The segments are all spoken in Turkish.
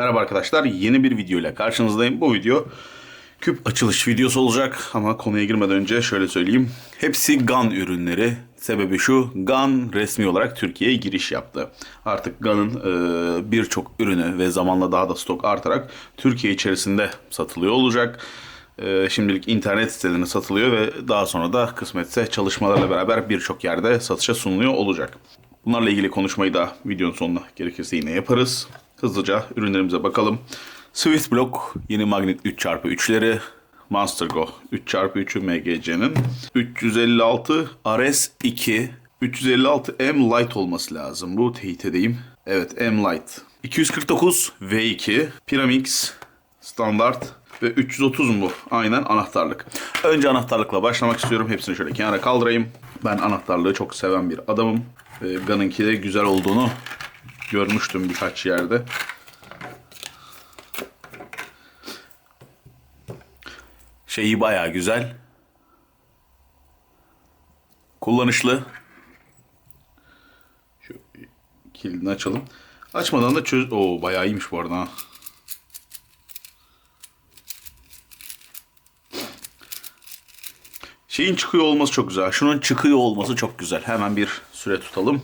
Merhaba arkadaşlar, yeni bir video ile karşınızdayım. Bu video küp açılış videosu olacak ama konuya girmeden önce şöyle söyleyeyim. Hepsi GAN ürünleri. Sebebi şu, GAN resmi olarak Türkiye'ye giriş yaptı. Artık GAN'ın e, birçok ürünü ve zamanla daha da stok artarak Türkiye içerisinde satılıyor olacak. E, şimdilik internet sitelerine satılıyor ve daha sonra da kısmetse çalışmalarla beraber birçok yerde satışa sunuluyor olacak. Bunlarla ilgili konuşmayı da videonun sonuna gerekirse yine yaparız. Hızlıca ürünlerimize bakalım. Swift Block yeni magnet 3x3'leri. Monster Go 3x3'ü MGC'nin. 356 RS2 356M Lite olması lazım. Bu teyit edeyim. Evet M Lite. 249 V2 Pyramix standart ve 330 mu? Aynen anahtarlık. Önce anahtarlıkla başlamak istiyorum. Hepsini şöyle kenara kaldırayım. Ben anahtarlığı çok seven bir adamım. Gun'ınki de güzel olduğunu görmüştüm birkaç yerde. Şeyi bayağı güzel. Kullanışlı. Şu kilidini açalım. Açmadan da çöz... Oo bayağı iyiymiş bu arada. Şeyin çıkıyor olması çok güzel. Şunun çıkıyor olması çok güzel. Hemen bir süre tutalım.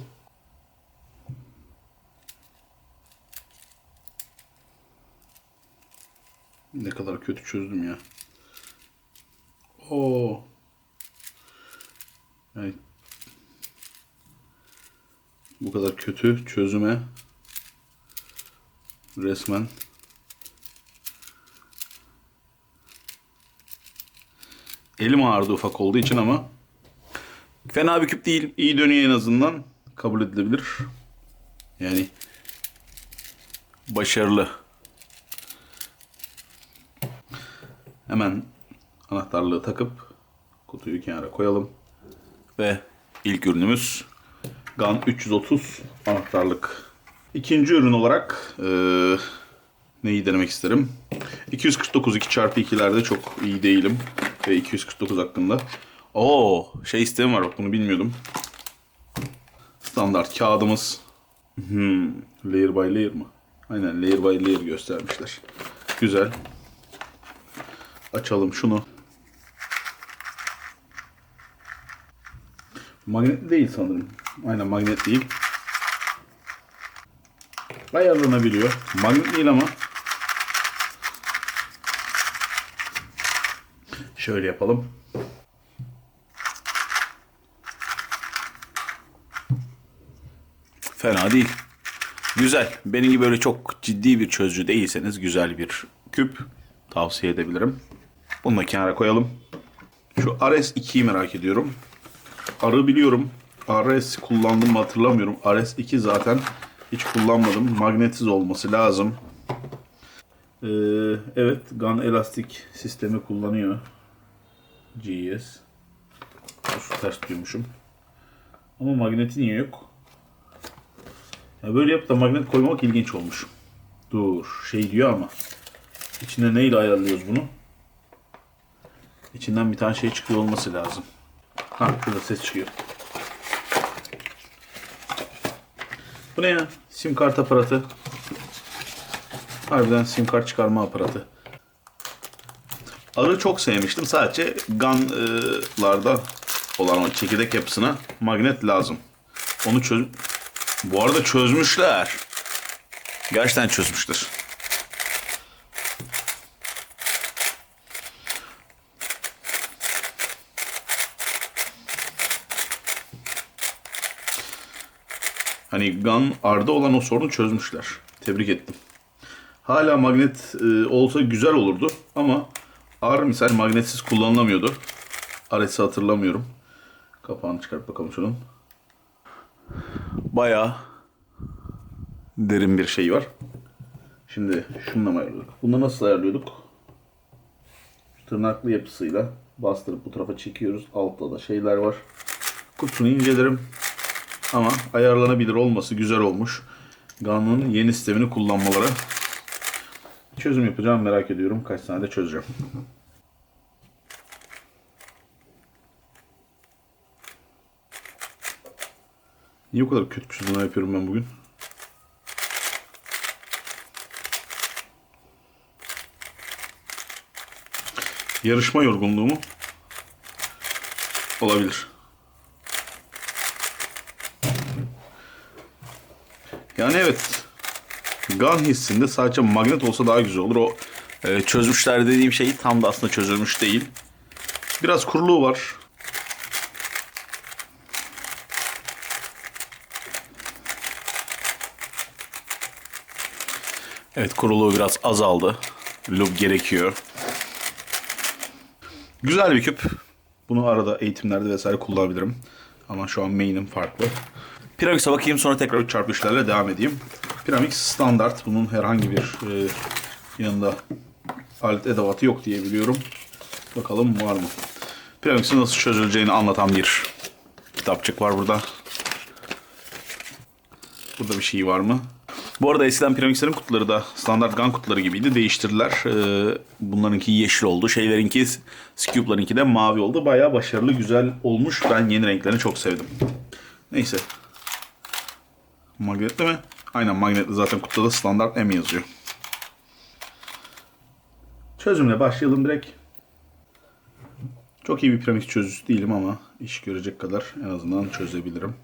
Ne kadar kötü çözdüm ya. Oo. Yani bu kadar kötü çözüme resmen elim ağrıdı ufak olduğu için ama fena bir küp değil. İyi dönüyor en azından. Kabul edilebilir. Yani başarılı. Hemen anahtarlığı takıp kutuyu kenara koyalım. Ve ilk ürünümüz GAN 330 anahtarlık. İkinci ürün olarak eee, neyi denemek isterim? 249 2x2'lerde çok iyi değilim. Ve 249 hakkında. Oo, şey isteğim var bak bunu bilmiyordum. Standart kağıdımız. Hmm, layer by layer mı? Aynen layer by layer göstermişler. Güzel. Açalım şunu. Magnet değil sanırım. Aynen magnet değil. Ayarlanabiliyor. Magnet değil ama. Şöyle yapalım. Fena değil. Güzel. Benim gibi böyle çok ciddi bir çözücü değilseniz güzel bir küp tavsiye edebilirim. Bunu da kenara koyalım. Şu RS2'yi merak ediyorum. Arı biliyorum. RS kullandım mı hatırlamıyorum. RS2 zaten hiç kullanmadım. Magnetsiz olması lazım. Ee, evet, gun elastik sistemi kullanıyor. GS. Şu ters diyormuşum. Ama magneti niye yok? Ya böyle yapıp da magnet koymak ilginç olmuş. Dur, şey diyor ama. İçine neyle ayarlıyoruz bunu? İçinden bir tane şey çıkıyor olması lazım. Ha şurada ses çıkıyor. Bu ne ya? Sim kart aparatı. Harbiden sim kart çıkarma aparatı. Arı çok sevmiştim. Sadece gun'larda olan o çekirdek yapısına magnet lazım. Onu çöz... Bu arada çözmüşler. Gerçekten çözmüşler. Hani gun arda olan o sorunu çözmüşler. Tebrik ettim. Hala magnet e, olsa güzel olurdu ama ar misal magnetsiz kullanılamıyordu. RS'i hatırlamıyorum. Kapağını çıkart bakalım şunun. Bayağı derin bir şey var. Şimdi şununla mı ayarlıyorduk? Bunu nasıl ayarlıyorduk? Tırnaklı yapısıyla bastırıp bu tarafa çekiyoruz. Altta da şeyler var. Kutusunu incelerim. Ama ayarlanabilir olması güzel olmuş. Ganon'un yeni sistemini kullanmaları. Çözüm yapacağım merak ediyorum. Kaç saniyede çözeceğim. Niye bu kadar kötü çözümler yapıyorum ben bugün? Yarışma yorgunluğu mu? Olabilir. Yani evet. Gun hissinde sadece magnet olsa daha güzel olur. O e, çözmüşler dediğim şey tam da aslında çözülmüş değil. Biraz kuruluğu var. Evet kuruluğu biraz azaldı. Lub gerekiyor. Güzel bir küp. Bunu arada eğitimlerde vesaire kullanabilirim. Ama şu an main'im farklı. Pyramix'e bakayım sonra tekrar 3x3'lerle devam edeyim. Pyramix standart. Bunun herhangi bir e, yanında alet edevatı yok diye biliyorum. Bakalım var mı? Pyramix'in nasıl çözüleceğini anlatan bir kitapçık var burada. Burada bir şey var mı? Bu arada eskiden Pyramix'lerin kutuları da standart gun kutuları gibiydi. Değiştirdiler. Ee, bunlarınki yeşil oldu. Şeylerinki, Scoop'larınki de mavi oldu. Bayağı başarılı, güzel olmuş. Ben yeni renklerini çok sevdim. Neyse. Magnetli mi? Aynen magnetli zaten kutuda da standart M yazıyor. Çözümle başlayalım direkt. Çok iyi bir piramit çözücüsü değilim ama iş görecek kadar en azından çözebilirim.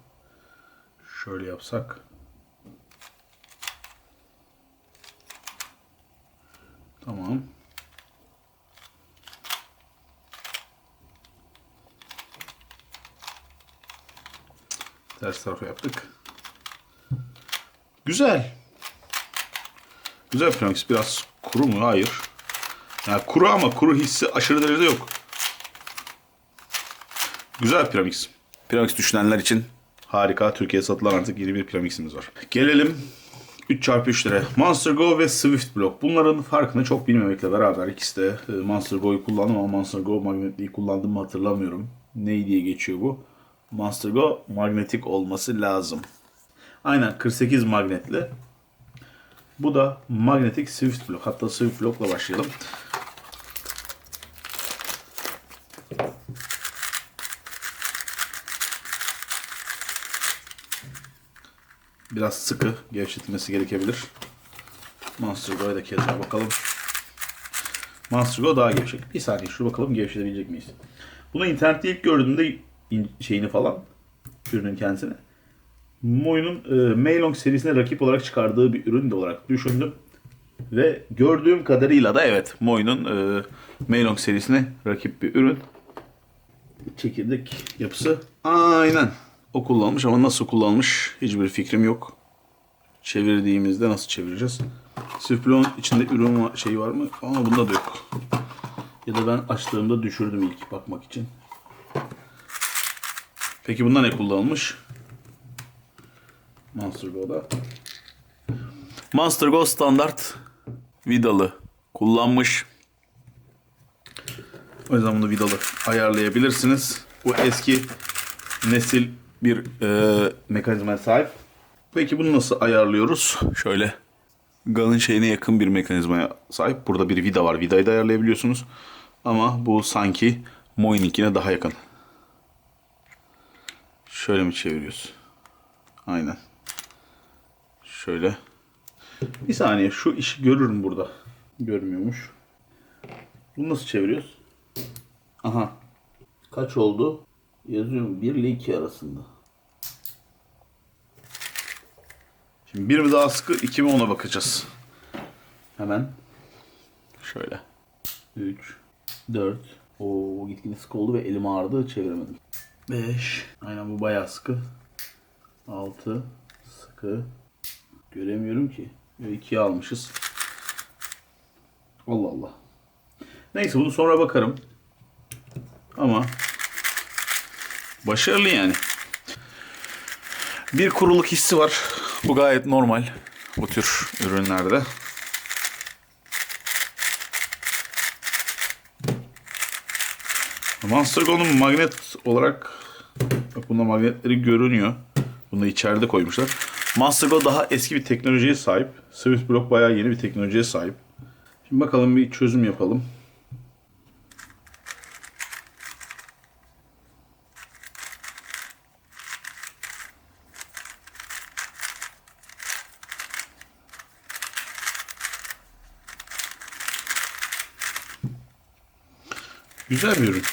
Şöyle yapsak. Tamam. Ters tarafa yaptık. Güzel. Güzel Phoenix. Biraz kuru mu? Hayır. Yani kuru ama kuru hissi aşırı derecede yok. Güzel Pyramix. Pyramix düşünenler için harika. Türkiye'ye satılan artık yeni bir Pyramix'imiz var. Gelelim 3x3'lere. Monster Go ve Swift Block. Bunların farkını çok bilmemekle beraber ikisi de e, Monster Go'yu kullandım ama Monster Go magnetliği kullandım mı hatırlamıyorum. Ne diye geçiyor bu? Monster Go magnetik olması lazım. Aynen 48 magnetli. Bu da magnetik Swift Block. Hatta Swift Block'la başlayalım. Biraz sıkı gevşetilmesi gerekebilir. Monster Go'ya da keza bakalım. Monster Go daha gevşek. Bir saniye şu bakalım gevşetebilecek miyiz? Bunu internette ilk gördüğümde in- şeyini falan ürünün kendisini. Moy'un e, Meilong serisine rakip olarak çıkardığı bir ürün de olarak düşündüm. Ve gördüğüm kadarıyla da evet Moy'un e, Meilong serisine rakip bir ürün. Çekirdek yapısı aynen o kullanmış ama nasıl kullanmış hiçbir fikrim yok. Çevirdiğimizde nasıl çevireceğiz? Siflon içinde ürün var, şey var mı? Ama bunda da yok. Ya da ben açtığımda düşürdüm ilk bakmak için. Peki bunda ne kullanılmış? Monster Go'da. Monster Go standart vidalı kullanmış. O yüzden bunu vidalı ayarlayabilirsiniz. Bu eski nesil bir e, mekanizmaya sahip. Peki bunu nasıl ayarlıyoruz? Şöyle Gun'ın şeyine yakın bir mekanizmaya sahip. Burada bir vida var. Vidayı da ayarlayabiliyorsunuz. Ama bu sanki Moyninkine daha yakın. Şöyle mi çeviriyoruz? Aynen. Şöyle. Bir saniye şu işi görürüm burada. Görmüyormuş. Bunu nasıl çeviriyoruz? Aha. Kaç oldu? Yazıyorum 1 ile 2 arasında. Şimdi bir mi daha sıkı, iki mi ona bakacağız. Hemen. Şöyle. 3, 4. Oo gitgide sıkı oldu ve elim ağrıdı çeviremedim. 5. Aynen bu bayağı sıkı. 6. Sıkı. Göremiyorum ki. 2'ye almışız. Allah Allah. Neyse bunu sonra bakarım. Ama başarılı yani. Bir kuruluk hissi var. Bu gayet normal bu tür ürünlerde. Monster Go'nun magnet olarak bak bunda magnetleri görünüyor. Bunu içeride koymuşlar. Monster Go daha eski bir teknolojiye sahip. Swift Block bayağı yeni bir teknolojiye sahip. Şimdi bakalım bir çözüm yapalım. Güzel bir ürün.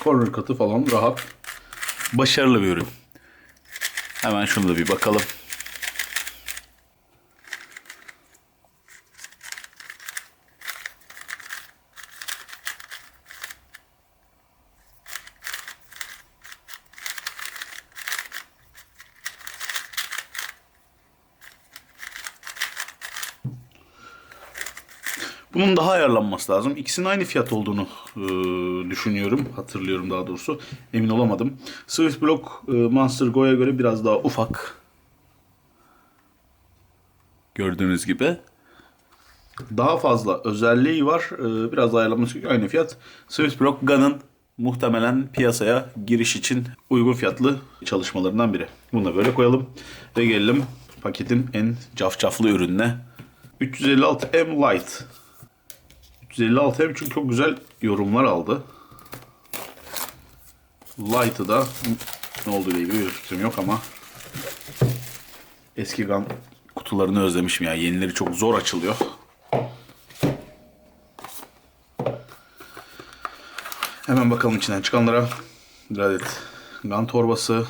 Corner katı falan rahat. Başarılı bir ürün. Hemen şunu da bir bakalım. Bunun daha ayarlanması lazım. İkisinin aynı fiyat olduğunu e, düşünüyorum. Hatırlıyorum daha doğrusu. Emin olamadım. Swift Block e, Monster Go'ya göre biraz daha ufak. Gördüğünüz gibi. Daha fazla özelliği var. E, biraz ayarlanması. Aynı fiyat. Swift Block Gun'ın muhtemelen piyasaya giriş için uygun fiyatlı çalışmalarından biri. Bunu da böyle koyalım. Ve gelelim paketin en cafcaflı ürününe. 356M Lite. 356 hem çünkü çok güzel yorumlar aldı. Light'ı da ne ile ilgili bir fikrim yok ama eski GAN kutularını özlemişim ya. Yenileri çok zor açılıyor. Hemen bakalım içinden çıkanlara. Bir adet GAN torbası.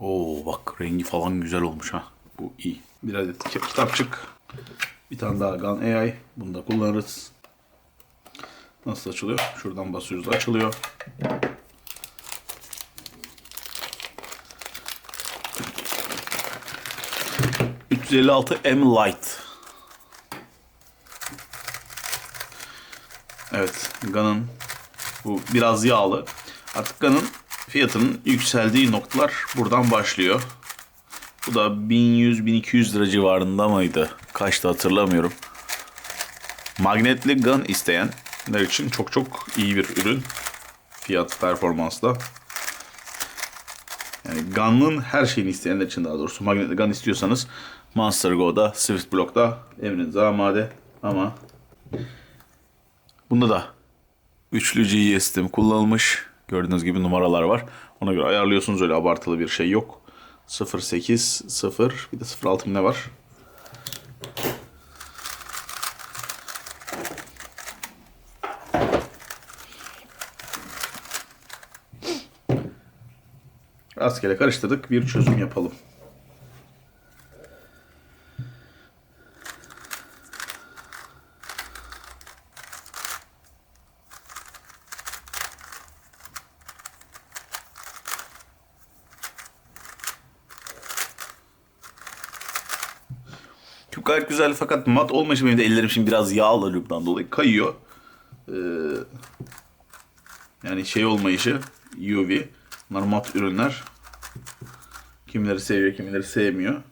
Oo bak rengi falan güzel olmuş ha. Bu iyi. Bir adet kitapçık. Bir tane daha GAN AI. Bunu da kullanırız. Nasıl açılıyor? Şuradan basıyoruz. Açılıyor. ...356 M Lite. Evet, Gun'ın bu biraz yağlı. Artık Gun'ın fiyatının yükseldiği noktalar buradan başlıyor. Bu da 1100-1200 lira civarında mıydı? Kaçtı hatırlamıyorum. Magnetli gun isteyenler için çok çok iyi bir ürün. Fiyat performansla. Yani gun'ın her şeyini isteyenler için daha doğrusu magnetli gun istiyorsanız Monster Go'da, Swift Block'ta emrinize amade ama bunda da üçlü GE sistemi kullanılmış. Gördüğünüz gibi numaralar var. Ona göre ayarlıyorsunuz öyle abartılı bir şey yok. 08, 0 bir de 06 ne var? Rastgele karıştırdık. Bir çözüm yapalım. Çok gayet güzel fakat mat olmayışı benim de ellerim şimdi biraz yağlı lübdan dolayı kayıyor. Ee, yani şey olmayışı UV. Bunlar mat ürünler. Kimileri seviyor, kimileri sevmiyor.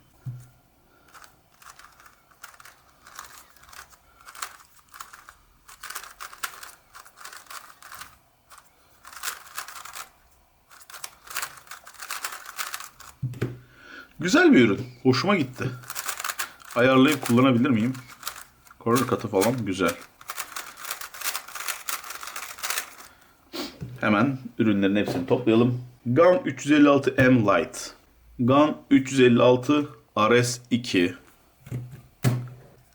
Güzel bir ürün. Hoşuma gitti. Ayarlayıp kullanabilir miyim? Korner katı falan güzel. Hemen ürünlerin hepsini toplayalım. GAN 356M Lite. GAN 356 RS2.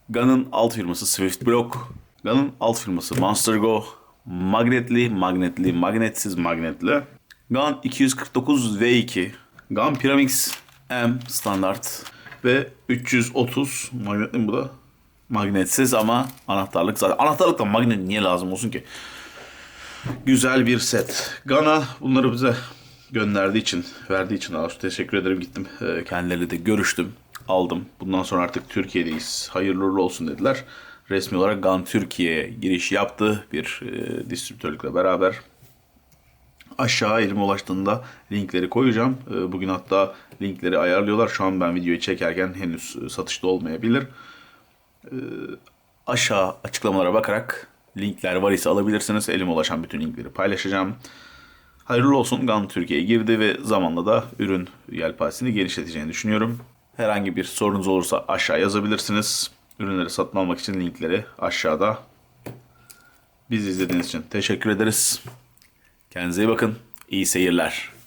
GAN'ın alt firması Swift Block. GAN'ın alt firması Monster Go. Magnetli, magnetli, magnetsiz magnetli. GAN 249 V2. GAN Pyramix M standart. Ve 330 magnetli bu da? Magnetsiz ama anahtarlık zaten. Anahtarlık da magnet niye lazım olsun ki? Güzel bir set. Gana bunları bize gönderdiği için, verdiği için daha teşekkür ederim. Gittim e, kendileriyle de görüştüm. Aldım. Bundan sonra artık Türkiye'deyiz. Hayırlı uğurlu olsun dediler. Resmi olarak GAN Türkiye'ye giriş yaptı. Bir e, distribütörlükle beraber. Aşağı elime ulaştığında linkleri koyacağım. E, bugün hatta linkleri ayarlıyorlar. Şu an ben videoyu çekerken henüz e, satışta olmayabilir. E, aşağı açıklamalara bakarak linkler var ise alabilirsiniz. Elime ulaşan bütün linkleri paylaşacağım. Hayırlı olsun GAN Türkiye'ye girdi ve zamanla da ürün yelpazesini genişleteceğini düşünüyorum. Herhangi bir sorunuz olursa aşağı yazabilirsiniz. Ürünleri satın almak için linkleri aşağıda. Bizi izlediğiniz için teşekkür ederiz. Kendinize iyi bakın. İyi seyirler.